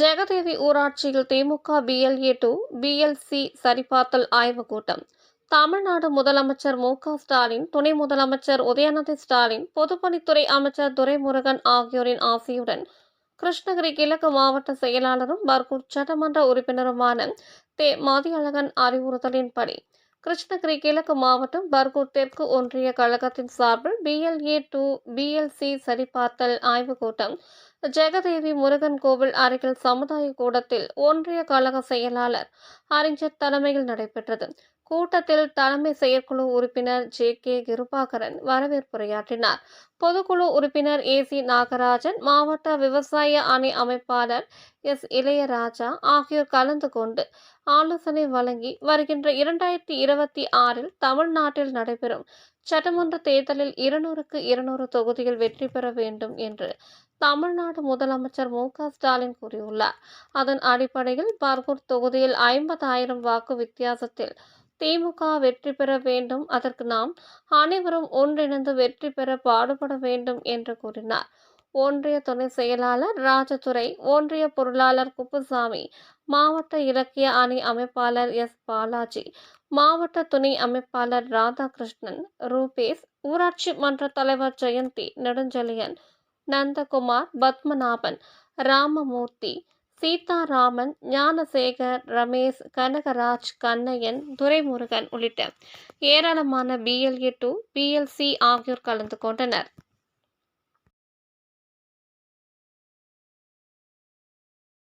ஜெகதேவி ஊராட்சியில் DMK BLA two BLC சரிபார்த்தல் ஆய்வுக் கூட்டம். தமிழ்நாடு முதலமைச்சர் மு க ஸ்டாலின் துணை முதலமைச்சர் உதயநிதி ஸ்டாலின் பொதுப்பணித்துறை அமைச்சர் துரைமுருகன் ஆகியோரின் ஆசையுடன் கிருஷ்ணகிரி கிழக்கு மாவட்ட செயலாளரும் பர்கூர் சட்டமன்ற உறுப்பினருமான தே. மதியழகன் அறிவுறுத்தலின்படி கிருஷ்ணகிரி கிழக்கு மாவட்டம் பர்கூர் தெற்கு ஒன்றிய கழகத்தின் சார்பில் பிஎல்ஏ டூ பிஎல்சி சரிபார்த்தல் ஆய்வுக் கூட்டம் ஜெகதேவி முருகன் கோவில் அருகில் சமுதாய கூடத்தில் ஒன்றிய கழக செயலாளர் அறிஞர் தலைமையில் நடைபெற்றது. கூட்டத்தில் தலைமை செயற்குழு உறுப்பினர் ஜே கே கிருபாகரன் வரவேற்புரையாற்றினார். பொதுக்குழு உறுப்பினர் ஏ சி நாகராஜன் மாவட்ட விவசாய அணி அமைப்பாளர் எஸ் இளையராஜா ஆகியோர் கலந்து கொண்டு ஆலோசனை வழங்கி வருகின்ற இரண்டாயிரத்தி இருபத்தி ஆறில் தமிழ்நாட்டில் நடைபெறும் சட்டமன்ற தேர்தலில் இருநூறுக்கு இருநூறு தொகுதியில் வெற்றி பெற வேண்டும் என்று தமிழ்நாடு முதலமைச்சர் மு க ஸ்டாலின் கூறியுள்ளார். அதன் அடிப்படையில் பர்கூர் தொகுதியில் ஐம்பதாயிரம் வாக்கு வித்தியாசத்தில் திமுக வெற்றி பெற வேண்டும். அதற்கு நாம் அனைவரும் ஒன்றிணைந்து வெற்றி பெற பாடுபட வேண்டும் என்று கூறினார். ஒன்றிய துணை செயலாளர் ராஜதுரை ஒன்றிய பொருளாளர் குப்புசாமி மாவட்ட இலக்கிய அணி அமைப்பாளர் எஸ். பாலாஜி மாவட்ட துணை அமைப்பாளர் ராதாகிருஷ்ணன் ரூபேஷ் ஊராட்சி மன்ற தலைவர் ஜெயந்தி நெடுஞ்செழியன் நந்தகுமார் பத்மநாபன் ராமமூர்த்தி சீதாராமன் ஞானசேகர் ரமேஷ் கனகராஜ் கண்ணையன் துரைமுருகன் உள்ளிட்ட ஏராளமான பிஎல்ஏ டூ பிஎல்சி ஆகியோர் கலந்து கொண்டனர்.